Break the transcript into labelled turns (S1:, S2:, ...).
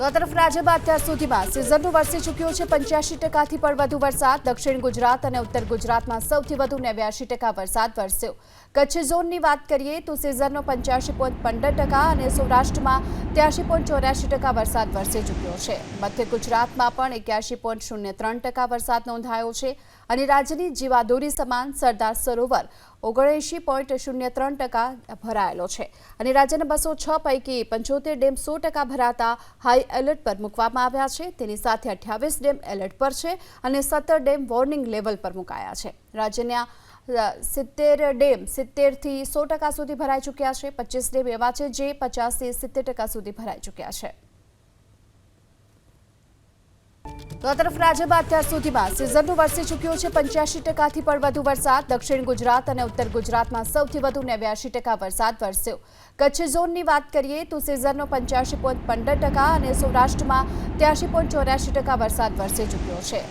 S1: તો આ તરફ રાજ્યમાં અત્યાર સુધીમાં સિઝનનું વરસી ચૂક્યો છે. પંચ્યાસી ટકાથી પણ વધુ વરસાદ. દક્ષિણ ગુજરાત અને ઉત્તર ગુજરાતમાં સૌથી વધુ નેવ્યાસી ટકા વરસાદ વરસ્યો. કચ્છ ઝોનની વાત કરીએ તો સિઝનનો પંચ્યાસી પોઈન્ટ પંદર ટકા અને સૌરાષ્ટ્રમાં ત્યાસી પોઈન્ટ ચોર્યાસી ટકા વરસાદ વરસી ચૂક્યો છે. મધ્ય ગુજરાતમાં પણ એક્યાસી પોઈન્ટ શૂન્ય ત્રણ ટકા વરસાદ નોંધાયો છે અને રાજ્યની જીવાદોરી સમાન સરદાર સરોવર ઓગણએંશી પોઈન્ટ શૂન્ય ત્રણ ટકા ભરાયેલો છે. અને રાજ્યના બસો છ પૈકી પંચોતેર ડેમ સો ટકા ભરાતા હાઈ એલર્ટ પર મૂકવામાં આવ્યા છે. તેની સાથે અઠ્યાવીસ ડેમ એલર્ટ પર છે અને સત્તર ડેમ વોર્નિંગ લેવલ પર મુકાયા છે. રાજ્યના સિત્તેર ડેમ સિત્તેરથી સો ટકા સુધી ભરાઈ ચૂક્યા છે. પચીસ ડેમ એવા છે જે પચાસથી સિત્તેર ટકા સુધી ભરાઈ ચૂક્યા છે. તો તરફ રાજ્યમાં અત્યાર સુધીમાં સિઝનનું વરસી ચૂક્યો છે. પંચ્યાસી ટકાથી પણ વધુ વરસાદ. દક્ષિણ ગુજરાત અને ઉત્તર ગુજરાતમાં સૌથી વધુ નેવ્યાસી ટકા વરસાદ વરસ્યો. કચ્છ ઝોનની વાત કરીએ તો સિઝનનો પંચ્યાસી પોઈન્ટ પંદર ટકા અને સૌરાષ્ટ્રમાં ત્યાસી પોઈન્ટ ચોર્યાસી ટકા વરસાદ વરસી ચૂક્યો છે.